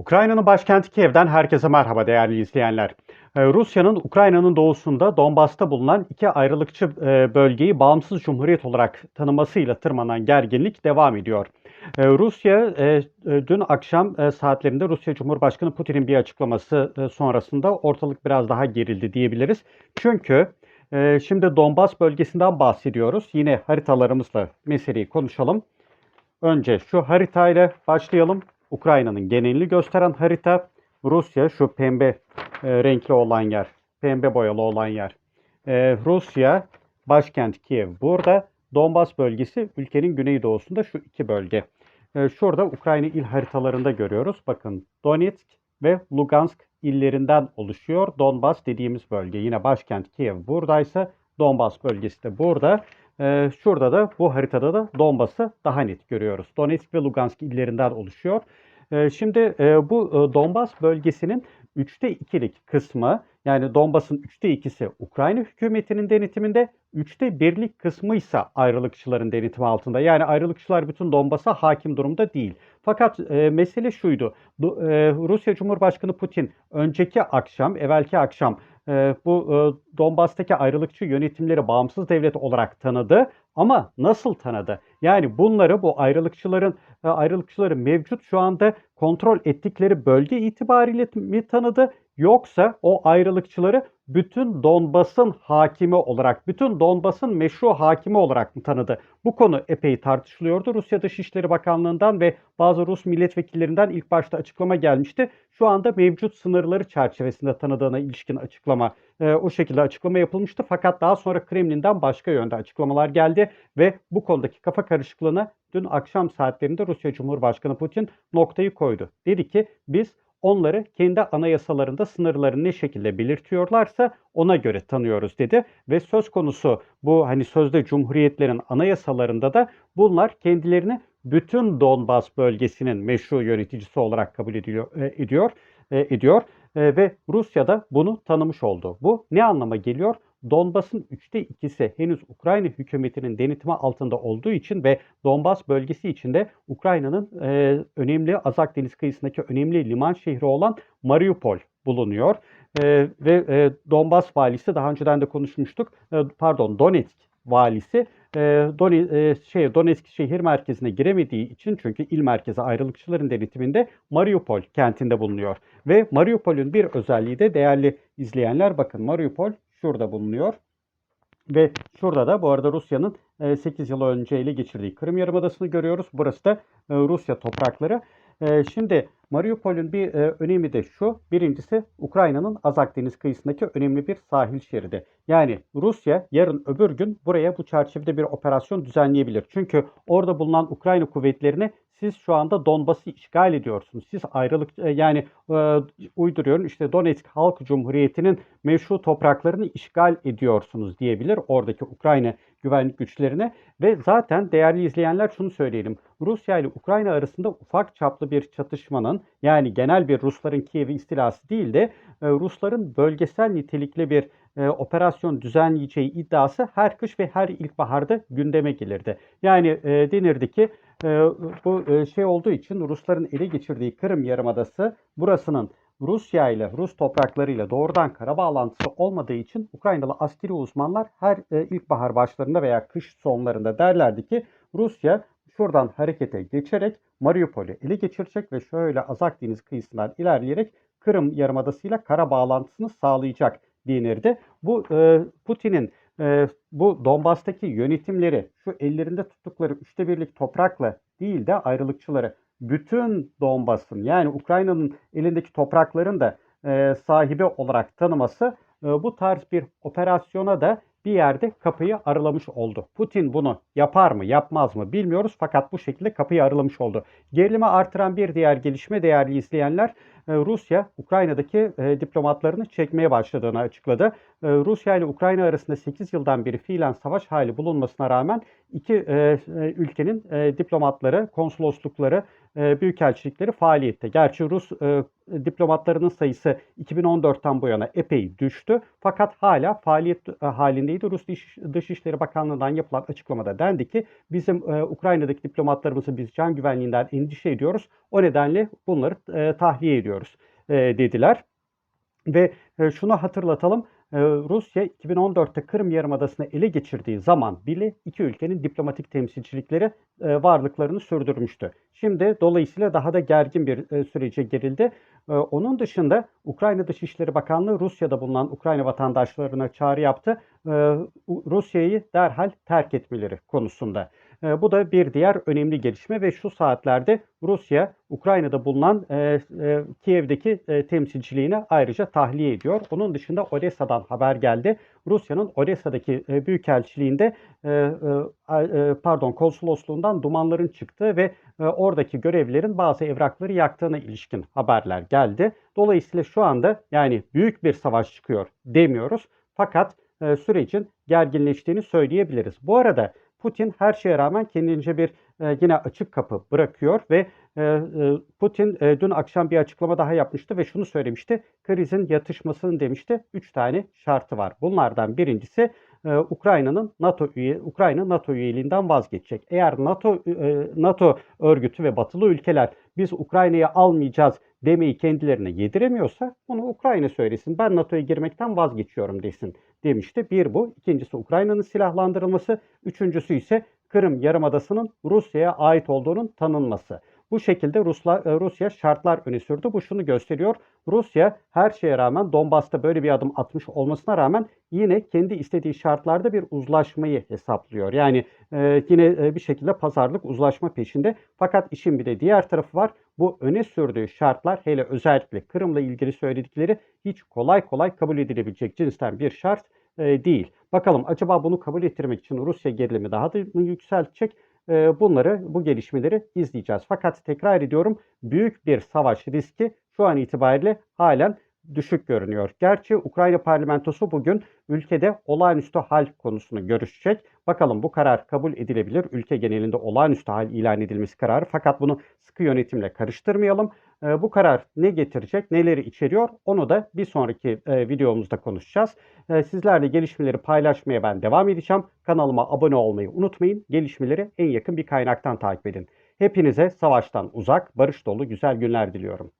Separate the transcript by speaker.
Speaker 1: Ukrayna'nın başkenti Kiev'den herkese merhaba değerli izleyenler. Ee, Rusya'nın Ukrayna'nın doğusunda Donbas'ta bulunan iki ayrılıkçı e, bölgeyi bağımsız cumhuriyet olarak tanımasıyla tırmanan gerginlik devam ediyor. Ee, Rusya e, e, dün akşam saatlerinde Rusya Cumhurbaşkanı Putin'in bir açıklaması sonrasında ortalık biraz daha gerildi diyebiliriz. Çünkü şimdi Donbas bölgesinden bahsediyoruz. Yine haritalarımızla meseleyi konuşalım. Önce şu haritayla başlayalım. Ukrayna'nın genelini gösteren harita. Rusya şu pembe e, renkli olan yer. Pembe boyalı olan yer. E, Rusya başkent Kiev burada. Donbas bölgesi ülkenin güneydoğusunda şu iki bölge. E, şurada Ukrayna il haritalarında görüyoruz. Bakın Donetsk ve Lugansk illerinden oluşuyor. Donbas dediğimiz bölge. Yine başkent Kiev buradaysa Donbas bölgesi de burada. Ee, şurada da bu haritada da Donbas'ı daha net görüyoruz. Donetsk ve Lugansk illerinden oluşuyor. Ee, şimdi e, bu e, Donbas bölgesinin 3'te 2'lik kısmı yani Donbas'ın 3'te 2'si Ukrayna hükümetinin denetiminde, 3'te 1'lik kısmı ise ayrılıkçıların denetimi altında. Yani ayrılıkçılar bütün Donbas'a hakim durumda değil. Fakat e, mesele şuydu. Do, e, Rusya Cumhurbaşkanı Putin önceki akşam, evvelki akşam bu e, Donbas'taki ayrılıkçı yönetimleri bağımsız devlet olarak tanıdı. Ama nasıl tanıdı? Yani bunları bu ayrılıkçıların e, ayrılıkçıların mevcut şu anda kontrol ettikleri bölge itibariyle mi tanıdı yoksa o ayrılıkçıları bütün Donbas'ın hakimi olarak, bütün Donbas'ın meşru hakimi olarak mı tanıdı? Bu konu epey tartışılıyordu. Rusya Dışişleri Bakanlığı'ndan ve bazı Rus milletvekillerinden ilk başta açıklama gelmişti. Şu anda mevcut sınırları çerçevesinde tanıdığına ilişkin açıklama, e, o şekilde açıklama yapılmıştı. Fakat daha sonra Kremlin'den başka yönde açıklamalar geldi ve bu konudaki kafa karışıklığına dün akşam saatlerinde Rusya Cumhurbaşkanı Putin noktayı koydu. Dedi ki biz onları kendi anayasalarında sınırları ne şekilde belirtiyorlarsa ona göre tanıyoruz dedi ve söz konusu bu hani sözde cumhuriyetlerin anayasalarında da bunlar kendilerini bütün Donbas bölgesinin meşru yöneticisi olarak kabul ediliyor, e, ediyor, e, ediyor e, ve Rusya da bunu tanımış oldu. Bu ne anlama geliyor? Donbas'ın üçte ikisi henüz Ukrayna hükümetinin denetimi altında olduğu için ve Donbas bölgesi içinde Ukrayna'nın e, önemli Azak Deniz kıyısındaki önemli liman şehri olan Mariupol bulunuyor. E, ve e, Donbas valisi daha önceden de konuşmuştuk. E, pardon Donetsk valisi e, e, şey, Donetsk şehir merkezine giremediği için çünkü il merkezi ayrılıkçıların denetiminde Mariupol kentinde bulunuyor. Ve Mariupol'ün bir özelliği de değerli izleyenler bakın Mariupol şurada bulunuyor. Ve şurada da bu arada Rusya'nın 8 yıl önce ele geçirdiği Kırım Yarımadası'nı görüyoruz. Burası da Rusya toprakları. Şimdi Mariupol'ün bir önemi de şu. Birincisi Ukrayna'nın Azak Deniz kıyısındaki önemli bir sahil şeridi. Yani Rusya yarın öbür gün buraya bu çerçevede bir operasyon düzenleyebilir. Çünkü orada bulunan Ukrayna kuvvetlerini siz şu anda Donbas'ı işgal ediyorsunuz. Siz ayrılık yani e, uyduruyorum işte Donetsk Halk Cumhuriyeti'nin meşru topraklarını işgal ediyorsunuz diyebilir oradaki Ukrayna güvenlik güçlerine ve zaten değerli izleyenler şunu söyleyelim. Rusya ile Ukrayna arasında ufak çaplı bir çatışmanın yani genel bir Rusların Kiev'i istilası değil de e, Rusların bölgesel nitelikli bir e, operasyon düzenleyeceği iddiası her kış ve her ilkbaharda gündeme gelirdi. Yani e, denirdi ki bu şey olduğu için Rusların ele geçirdiği Kırım Yarımadası burasının Rusya ile Rus topraklarıyla doğrudan kara bağlantısı olmadığı için Ukraynalı askeri uzmanlar her e, ilkbahar başlarında veya kış sonlarında derlerdi ki Rusya şuradan harekete geçerek Mariupol'ü ele geçirecek ve şöyle Azak Deniz kıyısından ilerleyerek Kırım Yarımadası'yla kara bağlantısını sağlayacak denirdi. Bu e, Putin'in e, bu Donbas'taki yönetimleri şu ellerinde tuttukları üçte birlik toprakla değil de ayrılıkçıları bütün Donbas'ın yani Ukrayna'nın elindeki toprakların da e, sahibi olarak tanıması e, bu tarz bir operasyona da bir yerde kapıyı aralamış oldu. Putin bunu yapar mı yapmaz mı bilmiyoruz fakat bu şekilde kapıyı aralamış oldu. Gerilimi artıran bir diğer gelişme değerli izleyenler e, Rusya Ukrayna'daki e, diplomatlarını çekmeye başladığını açıkladı. E, Rusya ile Ukrayna arasında 8 yıldan beri fiilen savaş hali bulunmasına rağmen iki ülkenin diplomatları, konsoloslukları, büyükelçilikleri faaliyette. Gerçi Rus diplomatlarının sayısı 2014'ten bu yana epey düştü. Fakat hala faaliyet e, halindeydi. Rus Dış, Dışişleri Bakanlığı'ndan yapılan açıklamada dendi ki bizim e, Ukrayna'daki diplomatlarımızı biz can güvenliğinden endişe ediyoruz. O nedenle bunları e, tahliye ediyoruz dediler. Ve şunu hatırlatalım. E, Rusya 2014'te Kırım Yarımadası'nı ele geçirdiği zaman bile iki ülkenin diplomatik temsilcilikleri e, varlıklarını sürdürmüştü. Şimdi dolayısıyla daha da gergin bir e, sürece girildi. E, Onun dışında Ukrayna Dışişleri Bakanlığı Rusya'da bulunan Ukrayna vatandaşlarına çağrı yaptı. E, U- Rusya'yı derhal terk etmeleri konusunda. E, Bu da bir diğer önemli gelişme ve şu saatlerde Rusya Ukrayna'da bulunan e, e, Kiev'deki e, temsilciliğini ayrıca tahliye ediyor. Onun dışında Odessa'dan haber geldi. Rusya'nın Odessa'daki e, büyükelçiliğinde e, pardon konsolosluğundan dumanların çıktığı ve oradaki görevlilerin bazı evrakları yaktığına ilişkin haberler geldi. Dolayısıyla şu anda yani büyük bir savaş çıkıyor demiyoruz. Fakat sürecin gerginleştiğini söyleyebiliriz. Bu arada Putin her şeye rağmen kendince bir e, yine açık kapı bırakıyor ve e, e, Putin e, dün akşam bir açıklama daha yapmıştı ve şunu söylemişti. Krizin yatışmasının demişti. Üç tane şartı var. Bunlardan birincisi e, Ukrayna'nın NATO üye Ukrayna NATO üyeliğinden vazgeçecek. Eğer NATO e, NATO örgütü ve batılı ülkeler biz Ukrayna'yı almayacağız demeyi kendilerine yediremiyorsa bunu Ukrayna söylesin. Ben NATO'ya girmekten vazgeçiyorum desin demişti. Bir bu. İkincisi Ukrayna'nın silahlandırılması. Üçüncüsü ise Kırım Yarımadası'nın Rusya'ya ait olduğunun tanınması. Bu şekilde Rusla, e, Rusya şartlar öne sürdü. Bu şunu gösteriyor. Rusya her şeye rağmen Donbas'ta böyle bir adım atmış olmasına rağmen yine kendi istediği şartlarda bir uzlaşmayı hesaplıyor. Yani e, yine e, bir şekilde pazarlık uzlaşma peşinde. Fakat işin bir de diğer tarafı var. Bu öne sürdüğü şartlar hele özellikle Kırım'la ilgili söyledikleri hiç kolay kolay kabul edilebilecek cinsten bir şart e, değil. Bakalım acaba bunu kabul ettirmek için Rusya gerilimi daha da mı yükseltecek? E, bunları, bu gelişmeleri izleyeceğiz. Fakat tekrar ediyorum büyük bir savaş riski şu an itibariyle halen düşük görünüyor. Gerçi Ukrayna parlamentosu bugün ülkede olağanüstü hal konusunu görüşecek. Bakalım bu karar kabul edilebilir. Ülke genelinde olağanüstü hal ilan edilmesi kararı. Fakat bunu sıkı yönetimle karıştırmayalım. Ee, bu karar ne getirecek, neleri içeriyor onu da bir sonraki e, videomuzda konuşacağız. Ee, sizlerle gelişmeleri paylaşmaya ben devam edeceğim. Kanalıma abone olmayı unutmayın. Gelişmeleri en yakın bir kaynaktan takip edin. Hepinize savaştan uzak, barış dolu güzel günler diliyorum.